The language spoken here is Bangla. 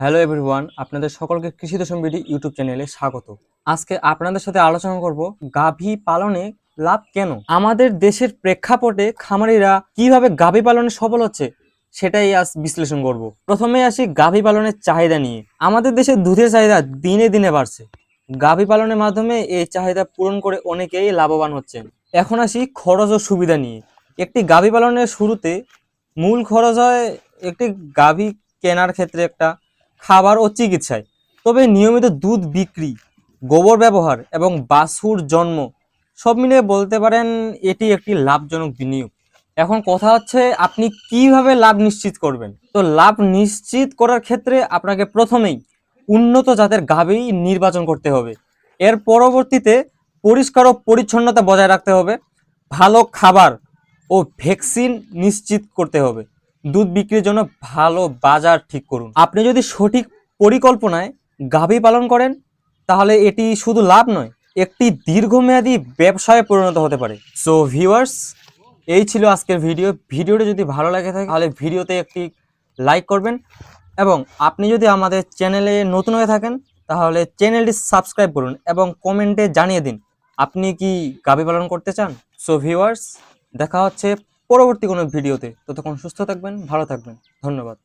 হ্যালো এভরিওয়ান আপনাদের সকলকে কৃষি দশম বিডি ইউটিউব চ্যানেলে স্বাগত। আজকে আপনাদের সাথে আলোচনা করব গাভী পালনে লাভ কেন? আমাদের দেশের প্রেক্ষাপটে খামারিরা কীভাবে গাভী পালনে সফল হচ্ছে সেটাই আজ বিশ্লেষণ করব। প্রথমে আসি গাভী পালনের চাহিদা নিয়ে। আমাদের দেশে দুধের চাহিদা দিনে দিনে বাড়ছে। গাভী পালনের মাধ্যমে এই চাহিদা পূরণ করে অনেকেই লাভবান হচ্ছেন। এখন আসি খরচ ও সুবিধা নিয়ে। একটি গাভী পালনের শুরুতে মূল খরচ হয় একটি গাভী কেনার ক্ষেত্রে একটা খাবার ও চিকিৎসায়। তবে নিয়মিত দুধ বিক্রি, গোবর ব্যবহার এবং বাছুর জন্ম সব মিলিয়ে বলতে পারেন এটি একটি লাভজনক বিনিয়োগ। এখন কথা হচ্ছে আপনি কীভাবে লাভ নিশ্চিত করবেন? তো লাভ নিশ্চিত করার ক্ষেত্রে আপনাকে প্রথমেই উন্নত জাতের গাভী নির্বাচন করতে হবে। এর পরবর্তীতে পরিষ্কার ও পরিচ্ছন্নতা বজায় রাখতে হবে। ভালো খাবার ও ভ্যাকসিন নিশ্চিত করতে হবে। দুধ বিক্রির জন্য ভালো বাজার ঠিক করুন। আপনি যদি সঠিক পরিকল্পনায় গাভী পালন করেন, তাহলে এটি শুধু লাভ নয়, একটি দীর্ঘমেয়াদী ব্যবসায় পরিণত হতে পারে। সো ভিউয়ার্স এই ছিল আজকের ভিডিও। ভিডিওটি যদি ভালো লাগে থাকে, তাহলে ভিডিওতে একটি লাইক করবেন। এবং আপনি যদি আমাদের চ্যানেলে নতুন হয়ে থাকেন, তাহলে চ্যানেলটি সাবস্ক্রাইব করুন এবং কমেন্টে জানিয়ে দিন, আপনি কি গাভী পালন করতে চান? সো ভিউয়ার্স দেখা হচ্ছে পরবর্তী কোনো ভিডিওতে। ততক্ষণ সুস্থ থাকবেন ভালো থাকবেন। ধন্যবাদ।